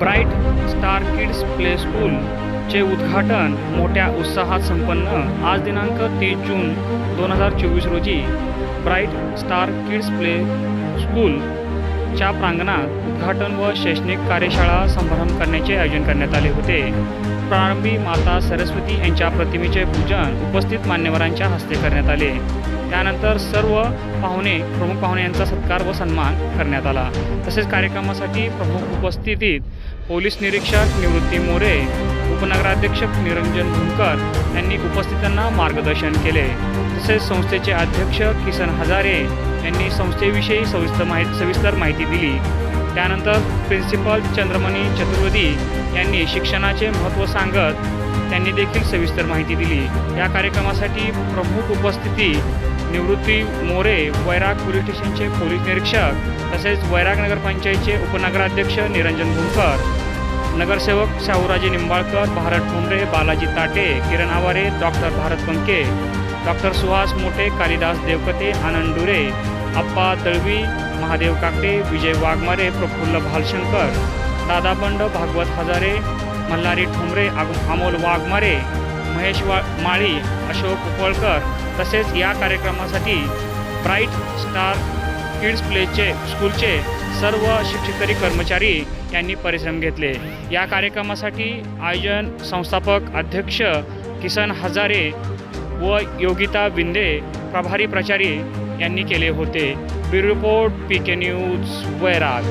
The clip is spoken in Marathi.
ब्राईट स्टार किड्स प्ले स्कूलचे उद्घाटन मोठ्या उत्साहात संपन्न. आज दिनांक तीस जून दोन हजार चोवीस रोजी ब्राईट स्टार किड्स प्ले स्कूलच्या प्रांगणात उद्घाटन व शैक्षणिक कार्यशाळा समारंभ करण्याचे आयोजन करण्यात आले होते. प्रारंभी माता सरस्वती यांच्या प्रतिमेचे पूजन उपस्थित मान्यवरांच्या हस्ते करण्यात आले. त्यानंतर सर्व पाहुणे प्रमुख पाहुण्यांचा सत्कार व सन्मान करण्यात आला. तसेच कार्यक्रमासाठी प्रमुख उपस्थितीत पोलीस निरीक्षक निवृत्ती मोरे उपनगराध्यक्ष निरंजन भुमकर यांनी उपस्थितांना मार्गदर्शन केले. तसेच संस्थेचे अध्यक्ष किसन हजारे यांनी संस्थेविषयी सविस्तर माहिती सविस्तर माहिती दिली. त्यानंतर प्रिन्सिपल चंद्रमणी चतुर्वेदी यांनी शिक्षणाचे महत्त्व सांगत त्यांनी देखील सविस्तर माहिती दिली. या कार्यक्रमासाठी प्रमुख उपस्थिती निवृत्ती मोरे वैराग पोलीस स्टेशनचे पोलीस निरीक्षक तसेच वैराग नगरपंचायतचे उपनगराध्यक्ष निरंजन भुमकर नगरसेवक शाहूराजे निंबाळकर भारत ठोंबरे बालाजी ताटे किरण आवारे डॉक्टर भारत पंके डॉक्टर सुहास मोटे कालिदास देवकते आनंद डुरे अप्पा दळवी महादेव काकटे विजय वाघमारे प्रफुल्ल भालशंकर दादाबंड भागवत हजारे मल्हारी ठोंबरे आग- अमोल वाघमारे महेश वा माळी अशोक उपळकर तसेच या कार्यक्रमासाठी ब्राईट स्टार किड्स प्लेचे स्कूलचे सर्व शिक्षकरी कर्मचारी यांनी परिश्रम घेतले. या कार्यक्रमासाठी आयोजन संस्थापक अध्यक्ष किसन हजारे व योगिता विंदे प्रभारी प्राचार्य यांनी केले होते. Bureau report P K news Vairag.